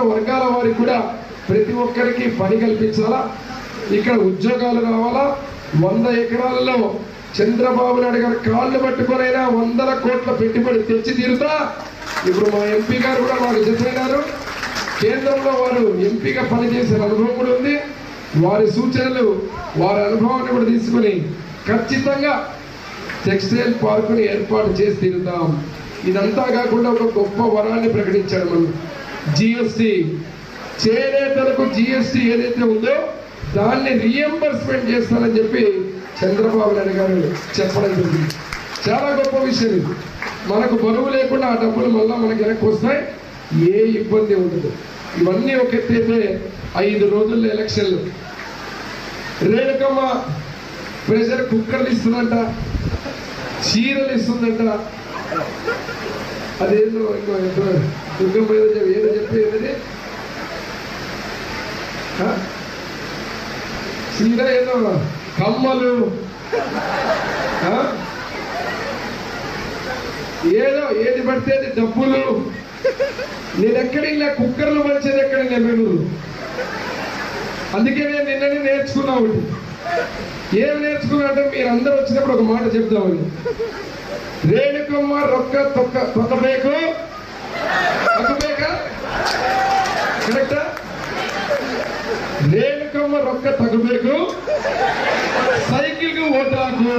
వర్గాల వారికి కూడా ప్రతి ఒక్కరికి పని కల్పించాలా? ఇక్కడ ఉద్యోగాలు రావాలా? వంద ఎకరాలలో చంద్రబాబు నాయుడు గారు కాళ్ళు పట్టుకొనైనా వందల కోట్ల పెట్టుబడి తెచ్చి తీరుతా? ఇప్పుడు మా ఎంపీ గారు కూడా మాకు చెప్పినారు. కేంద్రంలో వారు ఎంపీగా పనిచేసిన అనుభవం కూడా ఉంది. వారి సూచనలు వారి అనుభవాన్ని కూడా తీసుకుని ఖచ్చితంగా టెక్స్టైల్ పార్కుని ఏర్పాటు చేసి తీరుతాం. ఇదంతా కాకుండా ఒక గొప్ప వరాన్ని ప్రకటించాడు మనం జిఎస్టి చేనేతలకు జిఎస్టి ఏదైతే ఉందో దాన్ని రీఎంబర్స్మెంట్ చేస్తానని చెప్పి చంద్రబాబు నాయుడు గారు చెప్పడం జరిగింది. చాలా గొప్ప విషయం ఇది. మనకు బరువు లేకుండా ఆ డబ్బులు మళ్ళీ మనకి వెనక్కి వస్తాయి. ఏ ఇబ్బంది ఉండదు. ఇవన్నీ ఒక ఎత్తైతే ఐదు రోజుల్లో ఎలక్షన్లు. రేణుకమ్మ ప్రెషర్ కుక్కర్లు ఇస్తుందంట చీరలు ఇస్తుందంట. అదేందో ఇంకో ఏదో ఏదో చెప్పి ఏదో చెప్పేది ఏదో కమ్మలు. ఏదో ఏది పడితే అది డబ్బులు. నేను కుక్కర్లు మంచిది ఎక్కడ నెల్లూరు అందుకే నేను నిన్ననే నేర్చుకున్నా ఒకటి. ఏం నేర్చుకున్నారంటే మీరు అందరూ వచ్చినప్పుడు ఒక మాట చెప్దామని. రేణుకమ్మ రొక్క తొక్క తొక్కబేకు తొక్కబేక కరెక్టా? రేణుకమ్మ రొక్క తగ్గబేకు సైకిల్కు ఓటాకు